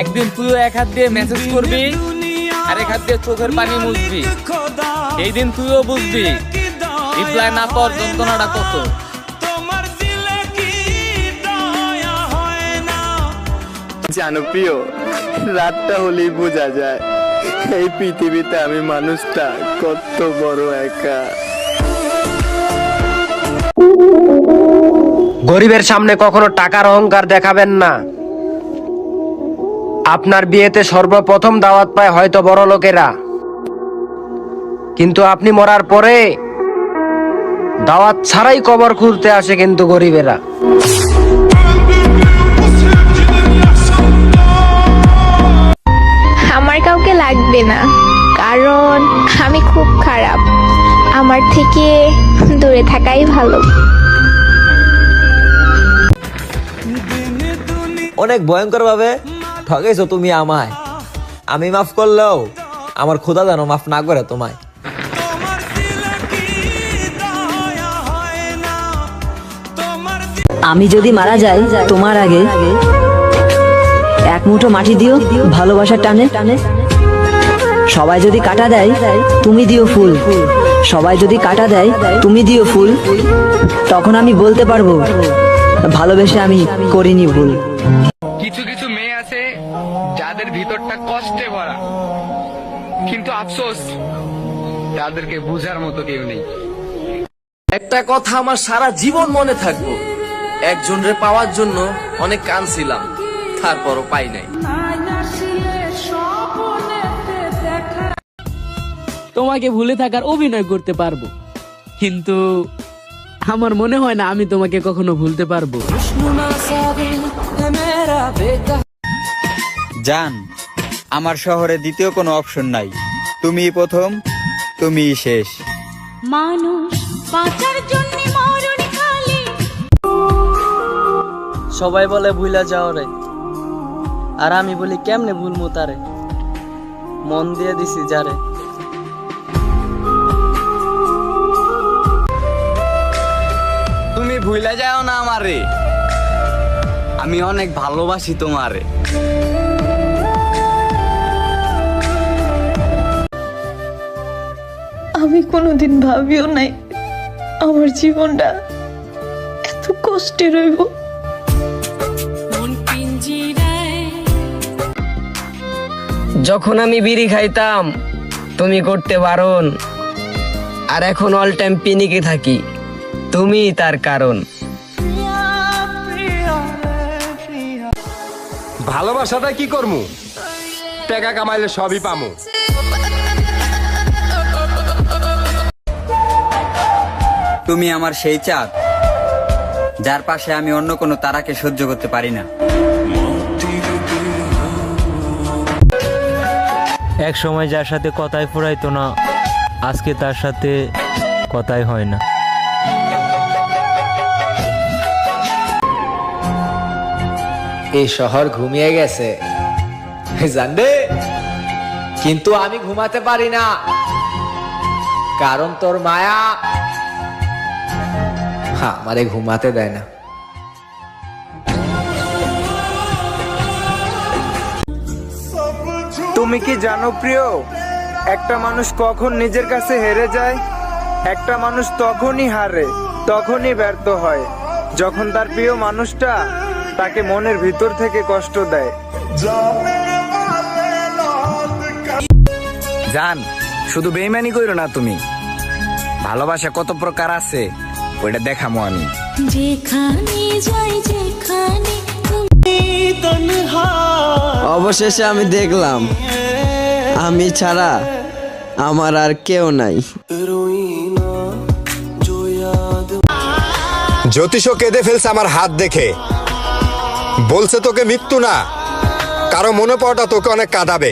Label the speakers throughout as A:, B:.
A: একদিন তুইও এক হাত দিয়ে মেসেজ করবি আর এক হাত দিয়ে চোখের পানি মুছবি। এই দিন তুইও বুঝবি রিপ্লাই না পাওয়ার যন্ত্রণাটা কত।
B: জানো প্রিয় রাতটা হলেই বোঝা যায় এই পৃথিবীতে আমি মানুষটা কত বড় একা।
C: গরিবের সামনে কখনো টাকার অহংকার দেখাবেন না। আপনার বিয়েতে সর্বপ্রথম দাওয়াত পায় হয়তো বড় লোকেরা। কিন্তু আপনি মরার পরে দাওয়াত ছাড়াই কবর খুঁজতে আসে কিন্তু গরিবেরা।
D: আমার কাউকে লাগবে না কারণ আমি খুব খারাপ। আমার থেকে দূরে থাকাই ভালো।
E: অনেক ভয়ঙ্কর ভাবে ঠকেছো তুমি আমায়। আমি মাফ করলেও আমার খোদা যেন মাফ না করে তোমায়।
F: আমি যদি মারা যাই তোমার আগে এক মুঠো মাটি দিও ভালোবাসার টানে। টানে সবাই যদি কাটা দেয় তুমি দিও ফুল। সবাই যদি কাটা দেয় তুমি দিও ফুল। তখন আমি বলতে পারব ভালোবেসে আমি করিনি ভুল।
A: যাদের কষ্টে ভরা। কিন্তু আফসোস তাদেরকে বুঝার মতো কেউ নেই।
G: একটা কথা আমার সারা জীবন মনে থাকব। একজনরে পাওয়ার জন্য অনেক কানছিলাম তারপরও পাই নাই।
H: তোমাকে ভুলে থাকার অভিনয় করতে পারব। কিন্তু আমার মনে হয় না আমি তোমাকে কখনো ভুলতে পারব।
I: জান আমার শহরে দ্বিতীয় কোনো অপশন নাই। তুমি প্রথম তুমি শেষ।
J: মানুষ বাঁচার জন্য মরণ খালি
G: সবাই বলে ভুলা যাও রে। আর আমি বলি কেমনে ভুলমু তারে? মন দিয়ে দিছি যারে
A: তুমি ভুলে যাও না আমারে। আমি অনেক ভালোবাসি তোমারে।
J: আমি কোনোদিন ভাবিও নাই আমার জীবনটা এত কষ্টে রইব।
C: যখন আমি বিড়ি খাইতাম তুমি করতে বারণ। আর এখন অল টাইম পিনিকে থাকি তুমি তার কারণ।
B: ভালোবাসাটা কি করমু? টাকা কামাইলে সবই পামু।
I: তুমি আমার সেই চাঁদ যার পাশে আমি অন্য কোনো তারাকে সহ্য করতে পারি না।
K: এক সময় যার সাথে কথাই ফুরাইতো না আজকে তার সাথে কথাই হয় না।
G: এই শহর ঘুমিয়ে গেছে। জানবে কিন্তু আমি ঘুমাতে পারি না। কারণ তোর মায়া আমারে ঘুমাতে দেয় না।
B: তুমি কি জানো প্রিয়, একটা মানুষ কখন নিজের কাছে হেরে যায়, একটা মানুষ তখনই হারে, তখনই ব্যর্থ হয়, যখন তার প্রিয় মানুষটা তাকে মনের ভিতর থেকে কষ্ট দেয়।
I: জান, শুধু বেইমানি কইরো না তুমি। ভালোবাসা কত প্রকার আছে। ওইটা দেখামো আমি।
J: যেখানে যাই যেখানে
E: অবশেষে আমি দেখলাম আমি ছাড়া আমার আর কেউ নাই।
B: জ্যোতিষও কেঁদে ফেলছে আমার হাত দেখে। বলছে তোকে মৃত্যু না কারও মনে পড়াটা তোকে অনেক কাঁদাবে।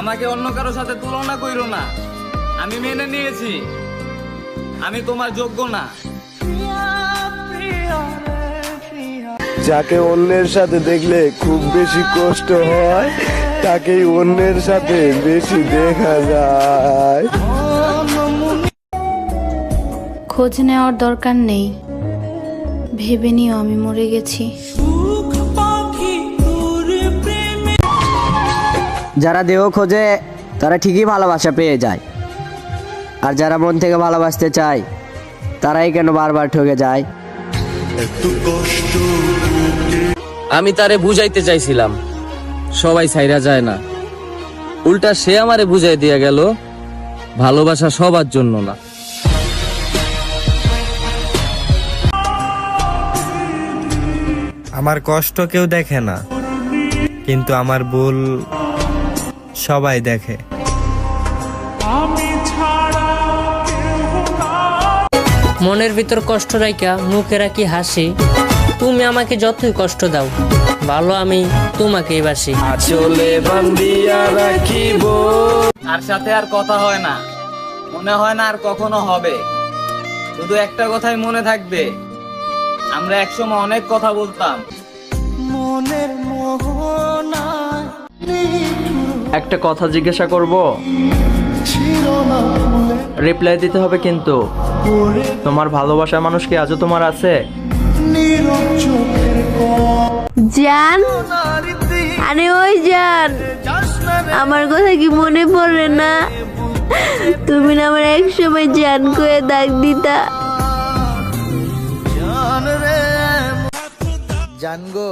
A: আমাকে অন্য কারোর সাথে তুলনা কইরো না। আমি মেনে নিয়েছি। আমি তোমার যোগ্য না।
B: যাকে অন্যের সাথে দেখলে খুব বেশি কষ্ট হয় তাকেই অন্যের সাথে বেশি দেখা যায়।
J: খোঁজ নেওয়ার দরকার নেই। ভেবে নিও আমি মরে গেছি।
L: যারা দেহ খোঁজে তারা ঠিকই ভালোবাসা পেয়ে যায়। আর যারা মন থেকে ভালোবাসতে চায় তারাই কেন বারবার ঠকে যায়?
G: আমি তারে বুঝাইতে চাইছিলাম। সবাই সাইরা যায় না। উল্টা সে আমারে বুঝাই দিয়া গেল ভালোবাসা সবার জন্য না।
M: আমার কষ্ট কেউ দেখে না কিন্তু আমার ভুল সবাই দেখে।
N: মনের ভিতর কষ্ট রাইকা মুখে রাখি হাসি। তুমি আমাকে যতই কষ্ট দাও ভালো আমি তোমাকেই বাসি।
M: চলে বান্দিয়া রাখিব।
A: আর সাথে আর কথা হয় না মনে হয় না আর কখনো হবে। শুধু একটা কথাই মনে থাকবে আমরা একসময় অনেক কথা বলতাম।
O: মনের একটা কথা জিজ্ঞাসা করব? রিপ্লাই দিতে হবে কিন্তু। তোমার ভালোবাসার মানুষ কি আজও তোমার আছে?
D: জান? আরে ওই জান আমার কথা কি মনে পড়ে না? তুমি না আমার এক সময় জান করে দাগ দিতা।
M: জানগো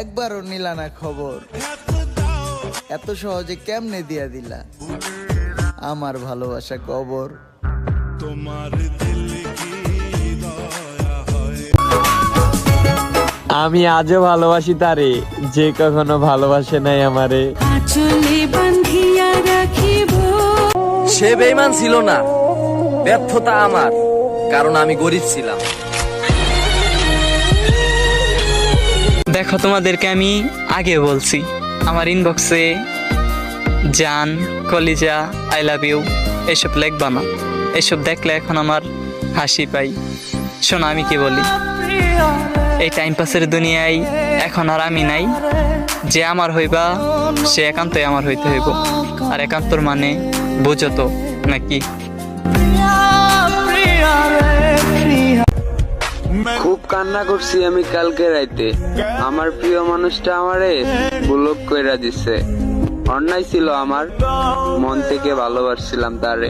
M: একবারও নিলা না খবর। এত সহজে কেমনে দিয়া দিলা? আমার ভালোবাসা কবর।
K: আমি আজও ভালোবাসি তারে যে কখনো ভালোবাসে নাই আমারে।
G: সে বেইমান ছিল না ব্যর্থতা আমার কারণ আমি গরিব ছিলাম।
P: দেখো তোমাদেরকে আমি আগে বলছি আমার ইনবক্সে জান কলিজা আই লাভ ইউ এসব লেখবা না। এসব দেখলে এখন আমার হাসি পাই। শোনো, আমি কি বলি? এই টাইম পাসের দুনিয়ায় এখন আর আমি নাই। যে আমার হইবা, সে একান্তই আমার হইতে হইব। আর একান্তর মানে বুঝো তো, নাকি?
Q: খুব কান্না করছি আমি কালকে রাইতে। আমার প্রিয় মানুষটা আমারে ব্লক কইরা দিছে। অন্যায় ছিল আমার। মন থেকে ভালোবাসছিলাম তারে।